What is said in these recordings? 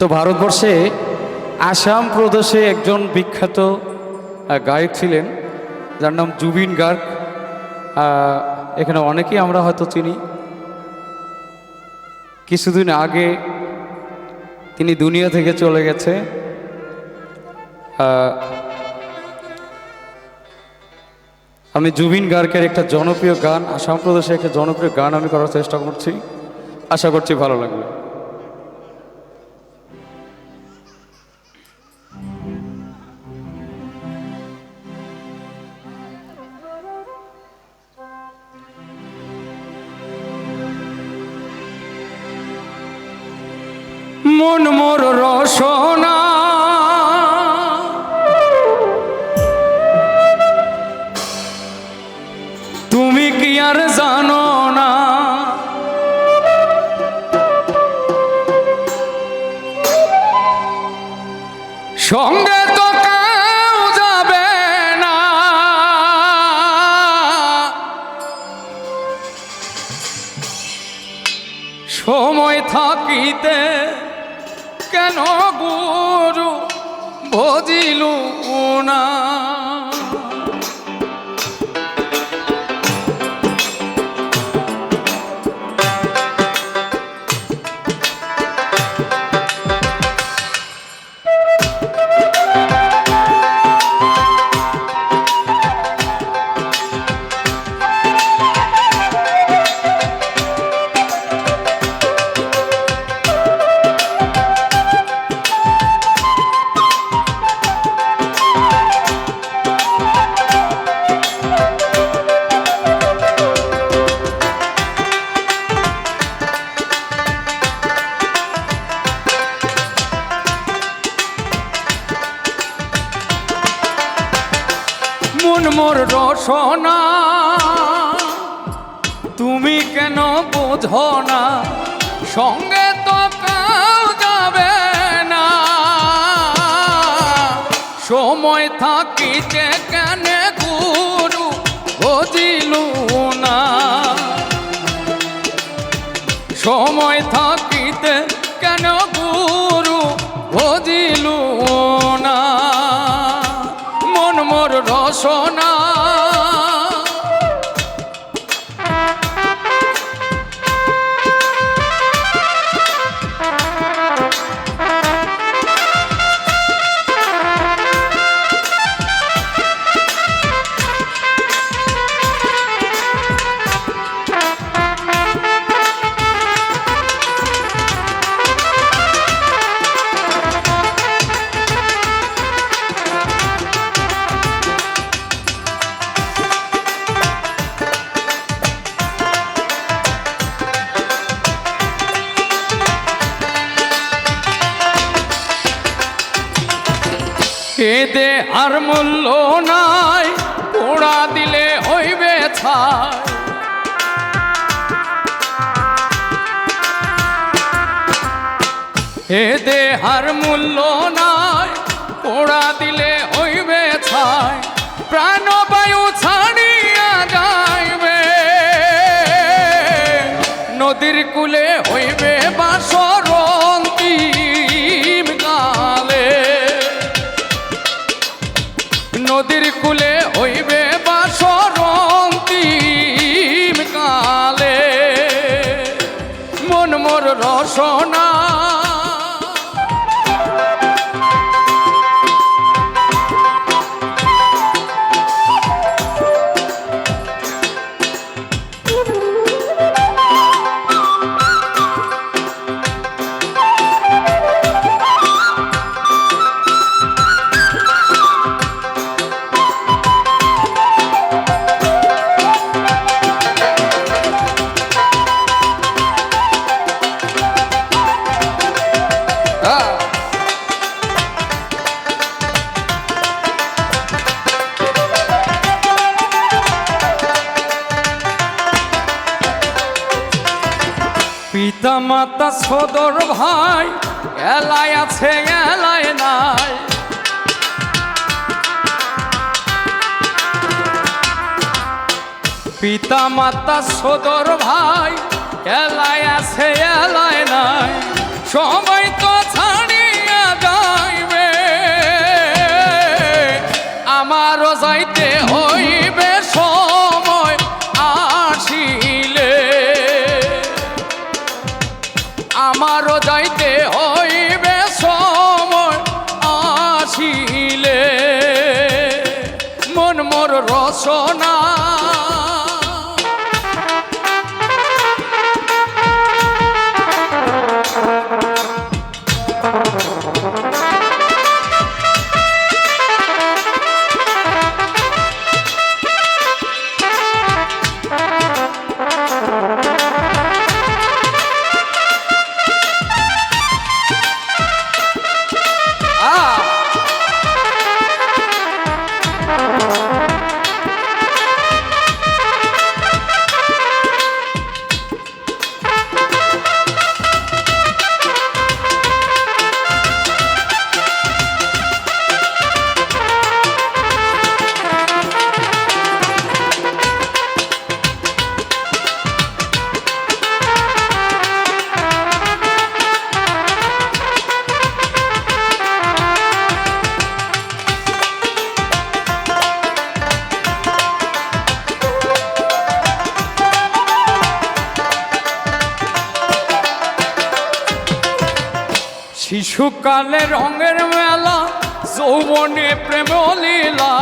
তো ভারতবর্ষে আসাম প্রদেশে একজন বিখ্যাত গায়ক ছিলেন, যার নাম জুবিন গার্গ। এখানে অনেকেই আমরা হয়তো চিনি। কিছুদিন আগে তিনি দুনিয়া থেকে চলে গেছে। আমি জুবিন গার্গের একটা জনপ্রিয় গান, আসাম প্রদেশে একটা জনপ্রিয় গান আমি করার চেষ্টা করছি। আশা করছি ভালো লাগবে। তুমি কি আর না? সঙ্গে তো কেউ যাবে না। সময় থাকিতে ভজিল না মন মোর রসনা। তুমি কেন বোঝো না সঙ্গে তো কেউ যাবে না। সময় থাকিতে কেন গুরু বুঝিল না? সময় থাকিতে কেন মোর রসনা এদে আর মূল্য নাই। পোড়া দিলে হইবে ছাই এদে আর মূল্য নাই, পোড়া দিলে হইবে ছাই প্রাণবায়ু ছাড়িয়া যাইবে। নদীর কূলে মোর পিতা মাতা সদর ভাই, এলাই আছে, এলাই নাই। পিতা মাতা সদর ভাই, এলাই আছে, এলাই নাই। সবাই তো ছাড়িয়া যাইবে, আমারও যাইতে হয় মোর শিশুকালে রঙের মেলা, যৌবনে প্রেম লীলা।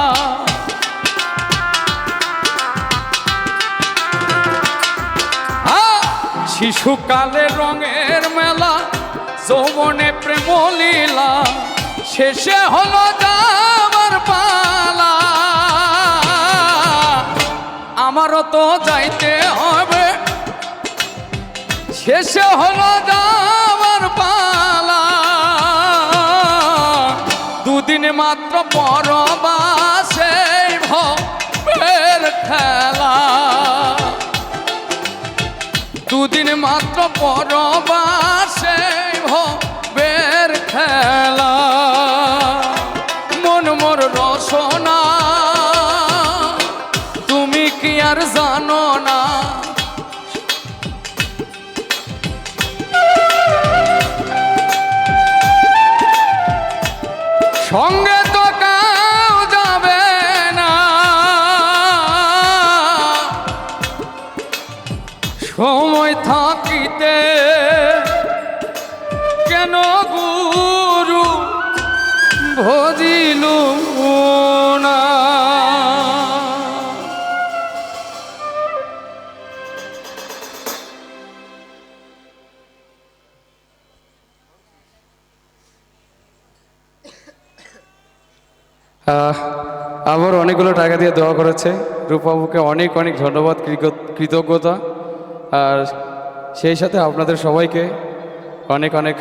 শিশুকালে রঙের মেলা, যৌবনে প্রেম লীলা। শেষে হলো আমার পালা। আমারও তো যাইতে হবে। শেষে হলো যাবার মাত্র পরবাসে ভের খেলা। দুদিন মাত্র পরবাসে সঙ্গে তো কাউ যাবে না। সময় থাকিতে কেন গুরু ভজিল আবার অনেকগুলো টাকা দিয়ে দেওয়া করেছে। রূপাবুকে অনেক অনেক ধন্যবাদ কৃতজ্ঞতা। আর সেই সাথে আপনাদের সবাইকে অনেক অনেক